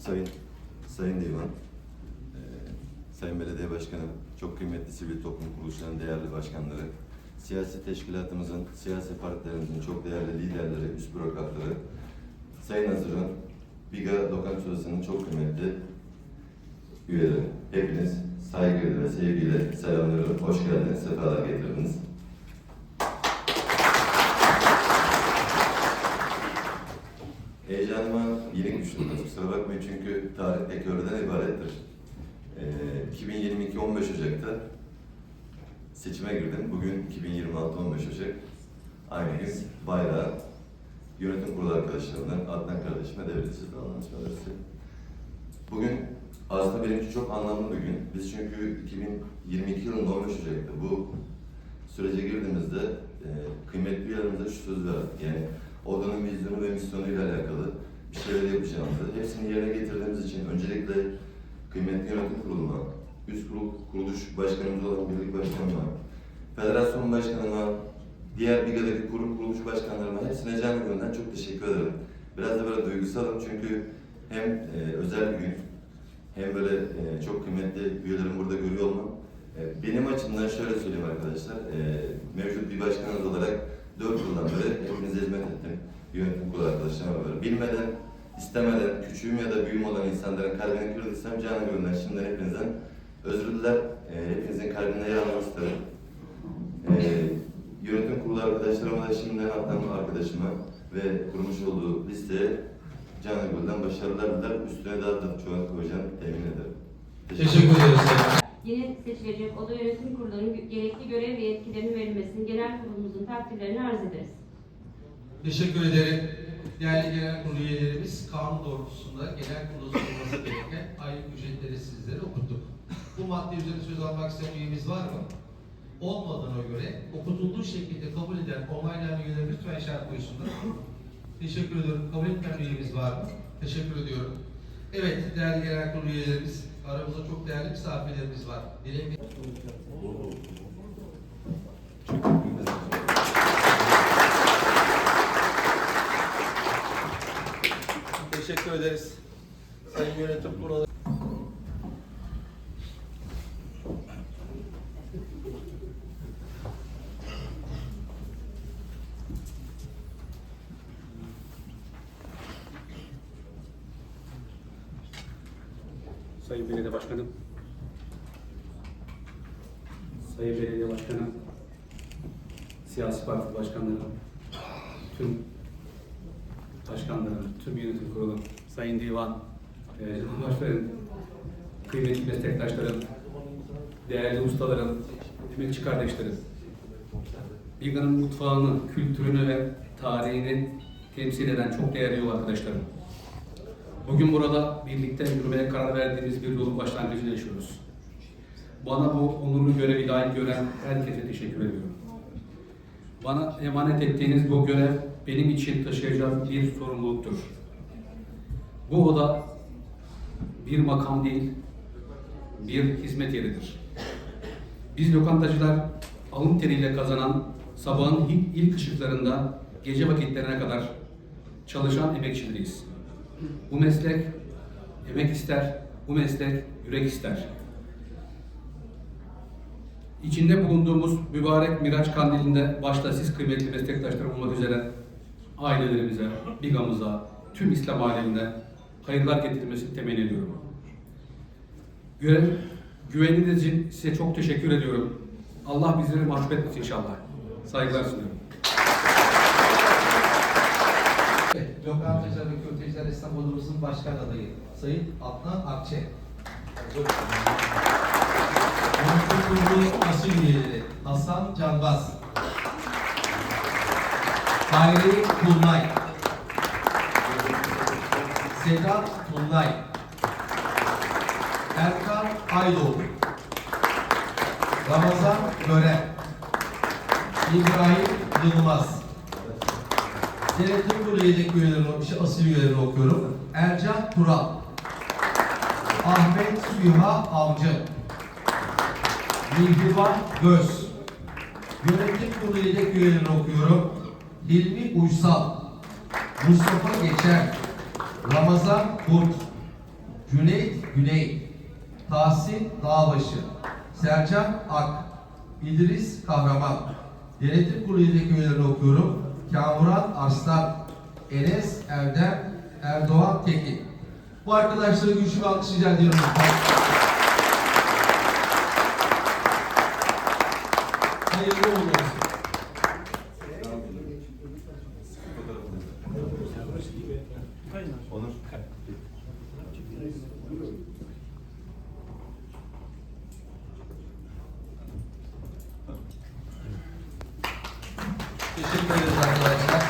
Sayın Sayın Divan, eee, Sayın Belediye Başkanı, çok kıymetli sivil toplum kuruluşlarının değerli başkanları, siyasi teşkilatımızın, siyasi partilerimizin çok değerli liderleri, üst bürokratları, Sayın Hazır'ın, Biga Lokantası'nın çok kıymetli üyeleri. Hepiniz saygıyla ve sevgiyle selamlıyorum. Hoş geldiniz, sefalar getirdiniz. Kusura bakmayın çünkü tarih tekrardan ibarettir. Ee, 2022 15 Ocak'ta seçime girdim. Bugün 2026 15 Ocak. Aynı gün bayrağı yönetim kurulu arkadaşlarımdan Adnan kardeşime devletsiz anlaşmaları Bugün aslında benim için çok anlamlı bir gün. Biz çünkü 2022 yılında 15 Ocak'ta bu sürece girdiğimizde e, kıymetli üyelerimize şu söz verdik. Yani odanın vizyonu ve misyonuyla alakalı bir şeyler yapacağımızı, hepsini yerine getirdiğimiz için öncelikle kıymetli yönetim kuruluma, üst kurul, kuruluş başkanımız olan birlik başkanıma, federasyon başkanıma, diğer BİGA'daki kurum kuruluş başkanlarıma hepsine canı gönülden çok teşekkür ederim. Biraz da böyle duygusalım çünkü hem e, özel bir gün hem böyle e, çok kıymetli üyelerimi burada görüyor olmam. E, benim açımdan şöyle söyleyeyim arkadaşlar, e, mevcut bir başkanımız olarak 4 yıldan beri hepinize hizmet ettim. Yönetim kurulu arkadaşlarıma beraber. Bilmeden, istemeden, küçüğüm ya da büyüğüm olan insanların kalbini kırdıysam canı gönülden şimdiden hepinizden özür diler. E, hepinizin kalbinde yer almak isterim. E, yönetim kurulu arkadaşlarıma da şimdiden Adnan arkadaşıma ve kurmuş olduğu listeye canı gönülden başarılar diler. Üstüne daha da çoğunu koyacağım emin ederim. Teşekkür ederiz Sayın. Yeni seçilecek oda yönetim kurullarının gerekli görev ve yetkilerinin verilmesini genel kurulumuzun takdirlerini arz ederiz. Teşekkür ederim. Değerli genel kurulu üyelerimiz kanun doğrultusunda genel kurulu sunulması gereken aylık ücretleri sizlere okuttuk. Bu madde üzerine söz almak isteyen üyemiz var mı? Olmadığına göre okutulduğu şekilde kabul eden onaylayan üyeler lütfen işaret koysunlar. Teşekkür ediyorum. Kabul etmeyen üyemiz var mı? Teşekkür ediyorum. Evet değerli genel kurulu üyelerimiz, aramızda çok değerli misafirlerimiz var. Dilek Teşekkür ederiz. Sayın Yönetim Kurulu. Sayın Belediye Başkanım, Sayın Belediye Başkanı, siyasi parti başkanları, tüm başkanlarım, tüm yönetim kurulu, Sayın Divan, e, Cumhurbaşkanım, kıymetli meslektaşlarım, değerli ustalarım, emekçi kardeşlerim, Bilga'nın mutfağını, kültürünü ve tarihini temsil eden çok değerli yol arkadaşlarım. Bugün burada birlikte yürümeye karar verdiğimiz bir yolun başlangıcını yaşıyoruz. Bana bu onurlu görevi layık gören herkese teşekkür ediyorum. Bana emanet ettiğiniz bu görev benim için taşıyacağım bir sorumluluktur. Bu oda bir makam değil, bir hizmet yeridir. Biz lokantacılar alın teriyle kazanan sabahın ilk, ışıklarında gece vakitlerine kadar çalışan emekçileriyiz. Bu meslek emek ister, bu meslek yürek ister. İçinde bulunduğumuz mübarek Miraç Kandili'nde başta siz kıymetli meslektaşlarım olmak üzere ailelerimize, bigamıza, tüm İslam alemine hayırlar getirmesini temenni ediyorum. Görev, güveniniz için size çok teşekkür ediyorum. Allah bizleri mahcup etmesin inşallah. Saygılar sunuyorum. Evet, Lokantacılar ve Köfteciler Esnaf Odamızın Başkan Adayı Sayın Adnan Akçe. Yönetim Kurulu Asil Üyeleri Hasan Canbaz. Hayri Kulnay. Sedat Tunlay. Erkan Aydoğdu. Ramazan Gören. İbrahim Yılmaz. Denetim kurulu yedek üyelerini, işte asil üyelerini okuyorum. Ercan Tural. Ahmet Süha Avcı. Mihriban Göz. Yönetim kurulu yedek üyelerini okuyorum. Hilmi Uysal. Mustafa Geçer. Ramazan Kurt. Cüneyt Güney, Tahsin Dağbaşı, Sercan Ak, İdris Kahraman. Denetim kurulu üyedeki üyelerini okuyorum. Kamuran Arslan, Enes Erdem, Erdoğan Tekin. Bu arkadaşları güçlü alkış rica ediyorum. Hayırlı uğurlu という感じが。